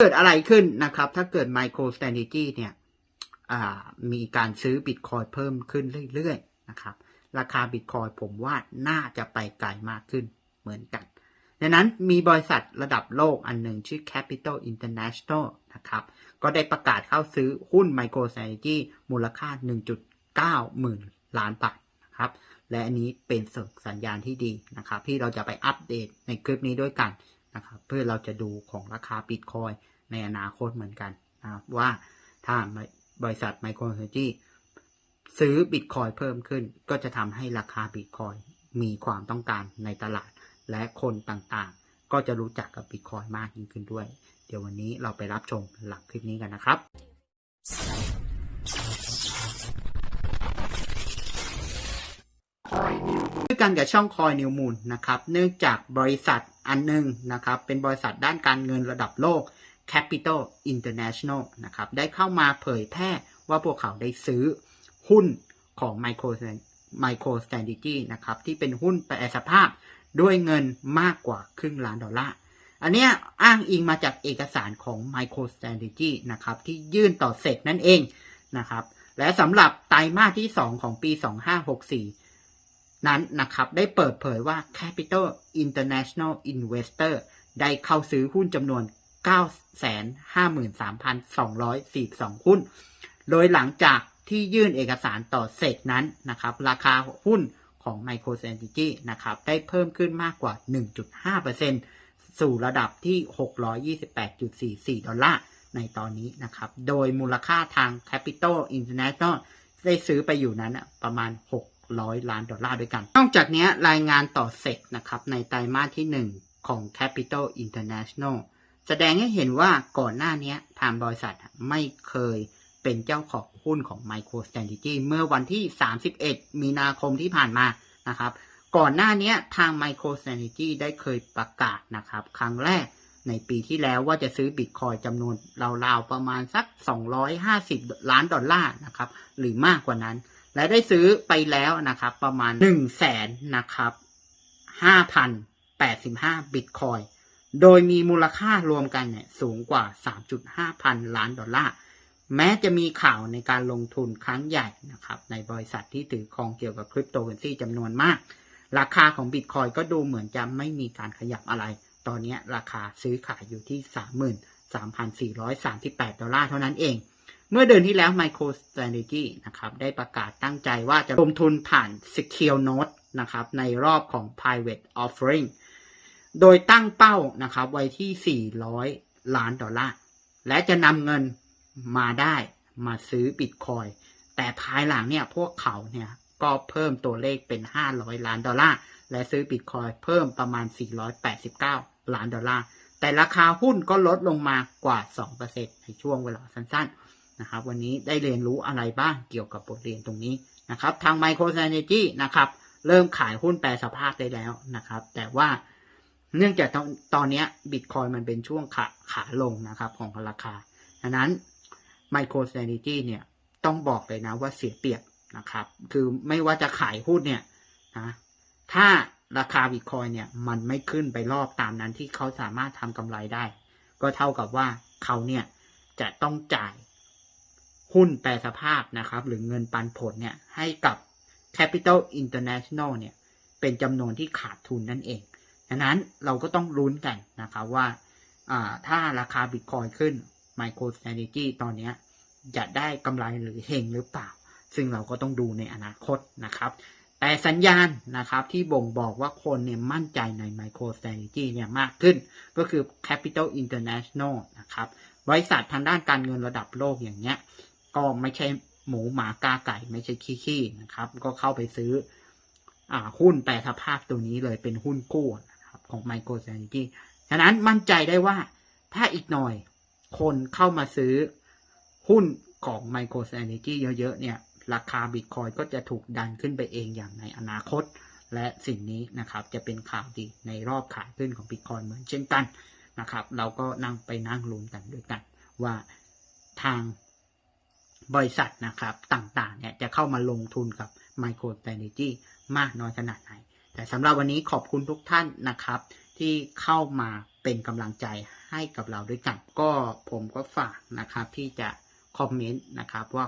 เกิดอะไรขึ้นนะครับ ถ้าเกิด MicroStrategy เนี่ยมีการซื้อบิตคอยเพิ่มขึ้นเรื่อยๆนะครับ ราคาบิตคอยผมว่าน่าจะไปไกลมากขึ้นเหมือนกันดังนั้นมีบริษัทระดับโลกอันหนึ่งชื่อ Capital International นะครับ ก็ได้ประกาศเข้าซื้อหุ้น MicroStrategy มูลค่า 1.9 หมื่นล้านบาทนะครับ และอันนี้เป็นสัญญาณที่ดีนะครับ ที่เราจะไปอัปเดตในคลิปนี้ด้วยกัน นะครับ เพื่อเราจะดูของราคาบิตคอยในอนาคตเหมือนกันนะครับว่าถ้าบริษัท MicroStrategy ซื้อบิตคอยเพิ่มขึ้น ก็จะทำให้ราคาบิตคอยมีความต้องการในตลาดและคนต่างๆ ก็จะรู้จักกับบิตคอยมากยิ่งขึ้นด้วย เดี๋ยววันนี้เราไปรับชมหลังคลิปนี้กันนะครับด้วยกันกับช่องคอยนิวมูลนะครับ เนื่องจากบริษัท อันหนึ่งนะครับ เป็นบริษัทด้านการเงินระดับโลก Capital International นะครับ ได้เข้ามาเผยแพร่ว่าพวกเขาได้ซื้อหุ้นของ Micro Micro Strategy นะครับ ที่เป็นหุ้นแปรสภาพด้วยเงินมากกว่าครึ่งล้านดอลลาร์ อันนี้อ้างอิงมาจากเอกสารของ Micro Strategy นะครับ ที่ยื่นต่อเสร็จนั่นเองนะครับ และสำหรับไตรมาสที่ 2 ของปี 2564 นั้นนะครับได้เปิดเผยว่า Capital International Investor ได้เข้าซื้อหุ้นจำนวน 953,242 หุ้น โดยหลังจากที่ยื่นเอกสารต่อเสร็จนั้นนะครับ ราคาหุ้นของ MicroStrategy นะครับได้เพิ่มขึ้นมากกว่า 1.5%สู่ระดับที่ 628.44 ดอลลาร์ในตอนนี้นะครับ โดยมูลค่าทาง Capital International ได้ซื้อไปอยู่นั้นประมาณ 600 ล้านดอลลาร์ด้วยกัน นอกจากนี้รายงานต่อเสร็จนะครับในไตรมาสที่ 1 ของ Capital International แสดงให้เห็นว่าก่อนหน้านี้ทางบริษัทไม่เคยเป็นเจ้าของหุ้นของ MicroStrategy เมื่อวันที่ 31 มีนาคมที่ผ่านมานะครับ ก่อนหน้านี้ทาง MicroStrategy ได้เคยประกาศนะครับ ครั้งแรกในปีที่แล้วว่าจะซื้อบิตคอยจำนวนราวๆ ประมาณสัก 250 ล้านดอลลาร์นะครับ หรือมากกว่านั้น และได้ซื้อไปแล้วนะครับ ประมาณ1 0 0 0 0แสนนะครับ5,085บิตคอยโดยมีมูลค่ารวมกันเนี่ยสูงกว่า 3.5 พันล้านดอลลาร์ แม้จะมีข่าวในการลงทุนครั้งใหญ่นะครับ ในบริษัทที่ถือครองเกี่ยวกับคริปโตเคอเรนซีจำนวนมาก ราคาของบิตคอยก็ดูเหมือนจะไม่มีการขยับอะไร ตอนนี้ราคาซื้อขายอยู่ที่ 33,438 ดอลลาร์เท่านั้นเอง เมื่อเดือนที่แล้ว MicroStrategy นะครับได้ประกาศตั้งใจว่าจะลงทุนผ่าน Secure Note นะครับในรอบของ Private Offering โดยตั้งเป้านะครับไว้ที่ 400 ล้านดอลลาร์ และจะนำเงินมาได้มาซื้อบิตคอยแต่ภายหลังเนี่ยพวกเขาเนี่ยก็เพิ่มตัวเลขเป็น 500 ล้านดอลลาร์ และซื้อบิตคอยเพิ่มประมาณ 489 ล้านดอลลาร์ แต่ราคาหุ้นก็ลดลงมากว่า 2%ในช่วงเวลาสั้นๆ นะครับ วันนี้ได้เรียนรู้อะไรบ้างเกี่ยวกับบทเรียนตรงนี้นะครับ ทาง MicroStrategy นะครับเริ่มขายหุ้นแปรสภาพได้แล้วนะครับ แต่ว่าเนื่องจากตอนตอนนี้บิตคอยมันเป็นช่วงขาขาลงนะครับของราคาดังนั้น MicroStrategy เนี่ยต้องบอกเลยนะว่าเสียเปรียบนะครับ คือไม่ว่าจะขายหุ้นเนี่ยนะถ้าราคาบิตคอยเนี่ยมันไม่ขึ้นไปรอบตามนั้นที่เขาสามารถทำกำไรได้ ก็เท่ากับว่าเขาเนี่ยจะต้องจ่าย หุ้นแปรสภาพนะครับ หรือเงินปันผลเนี่ยให้กับ Capital International เนี่ยเป็นจำนวนที่ขาดทุนนั่นเอง ดังนั้นเราก็ต้องลุ้นกันนะครับว่าถ้าราคาบิตคอยขึ้น MicroStrategy ตอนนี้จะได้กำไรหรือเฮงหรือเปล่า ซึ่งเราก็ต้องดูในอนาคตนะครับ แต่สัญญาณนะครับที่บ่งบอกว่าคนเนี่ยมั่นใจใน MicroStrategy เนี่ยมากขึ้น ก็คือ Capital International นะครับ บริษัททางด้านการเงินระดับโลกอย่างเงี้ย ก็ไม่ใช่หมูหมากาไก่ไม่ใช่ขี้ๆนะครับ ก็เข้าไปซื้ออหุ้นแปรสภาพตัวนี้เลยเป็นหุ้นกู้นะครับของ MicroStrategy ฉะนั้นมั่นใจได้ว่าถ้าอีกหน่อยคนเข้ามาซื้อหุ้นของ MicroStrategy เยอะๆเนี่ย ราคาบิตคอยก็จะถูกดันขึ้นไปเองอย่างในอนาคต และสิ่งนี้นะครับจะเป็นข่าวดีในรอบขายขึ้นของบิตคอยเหมือนเช่นกันนะครับ เราก็นั่งไปนั่งลุ้นกันด้วยกันว่าทาง บริษัทนะครับต่างๆเนี่ยจะเข้ามาลงทุนกับ MicroStrategy มากน้อยขนาดไหน แต่สำหรับวันนี้ขอบคุณทุกท่านนะครับ ที่เข้ามาเป็นกำลังใจให้กับเราด้วยกัน ก็ผมก็ฝากนะครับที่จะคอมเมนต์นะครับว่า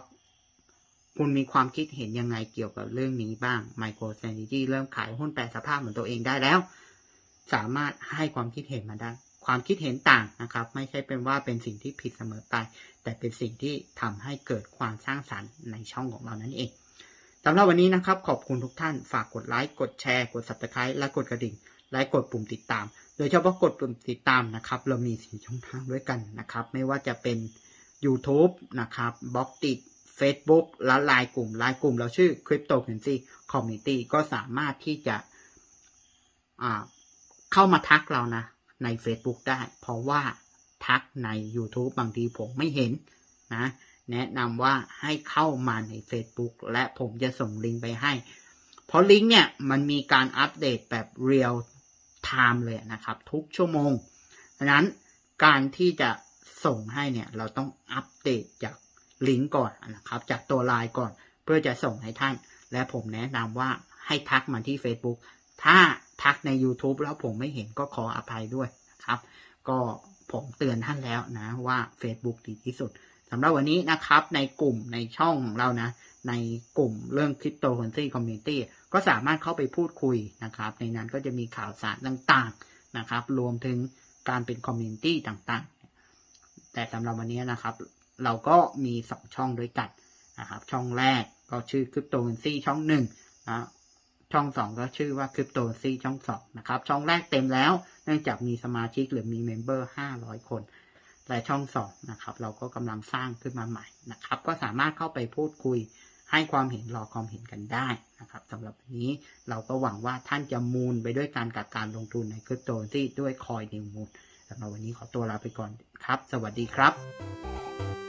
คุณมีความคิดเห็นยังไงเกี่ยวกับเรื่องนี้บ้าง Micro Strategy เริ่มขายหุ้นแปลสภาพเหมือนตัวเองได้แล้ว สามารถให้ความคิดเห็นมาได้ ความคิดเห็นต่างนะครับ ไม่ใช่เป็นว่าเป็นสิ่งที่ผิดเสมอไป แต่เป็นสิ่งที่ทำให้เกิดความสร้างสรรค์ในช่องของเรานั่นเองสำหรับวันนี้นะครับ ขอบคุณทุกท่านฝากกดไลค์กดแชร์กด subscribe และกดกระดิ่ง และกดปุ่มติดตาม โดยเฉพาะกดปุ่มติดตามนะครับ เรามีสีช่องทางด้วยกันนะครับ ไม่ว่าจะเป็น YouTube นะครับบล็อกติด Facebook และไลน์กลุ่มไลน์กลุ่มเราชื่อ Cryptocurrency Community ก็สามารถที่จะเข้ามาทักเรานะ ใน Facebook ได้ เพราะว่าทักใน YouTube บางทีผมไม่เห็นนะ แนะนำว่าให้เข้ามาใน Facebook และผมจะส่งลิงก์ไปให้ เพราะลิงก์เนี่ยมันมีการอัปเดตแบบเรียลไทม์เลยนะครับ ทุกชั่วโมงดังนั้นการที่จะส่งให้เนี่ยเราต้องอัปเดตจากลิงก์ก่อนนะครับ จากตัวไลน์ก่อน เพื่อจะส่งให้ท่าน และผมแนะนำว่าให้ทักมาที่ Facebook ถ้า ทักใน YouTube แล้วผมไม่เห็นก็ขออภัยด้วยนะครับ ก็ผมเตือนท่านแล้วนะว่า Facebook ดีที่สุดสำหรับวันนี้นะครับในกลุ่มในช่องของเรานะ ในกลุ่มเรื่อง Cryptocurrency Community ก็สามารถเข้าไปพูดคุยนะครับ ในนั้นก็จะมีข่าวสารต่างๆนะครับ รวมถึงการเป็นคอมมูนิตี้ต่างๆ แต่สำหรับวันนี้นะครับ เราก็มีสองช่องด้วยกันนะครับ ช่องแรกก็ชื่อ Cryptocurrency ช่องหนึ่งนะ ช่องสองก็ชื่อว่า Cryptocurrency ช่องสองนะครับ ช่องแรกเต็มแล้ว เนื่องจากมีสมาชิกหรือมีเมมเบอร์ห้าร้อยคน และช่องสองนะครับ เราก็กำลังสร้างขึ้นมาใหม่นะครับ ก็สามารถเข้าไปพูดคุยให้ความเห็นรอความเห็นกันได้นะครับสำหรับวันนี้เราก็หวังว่าท่านจะมูลไปด้วยการกับการลงทุนในคริปโตที่ด้วยคอยนิวมูลสำหรับวันนี้ขอตัวลาไปก่อนครับ สวัสดีครับ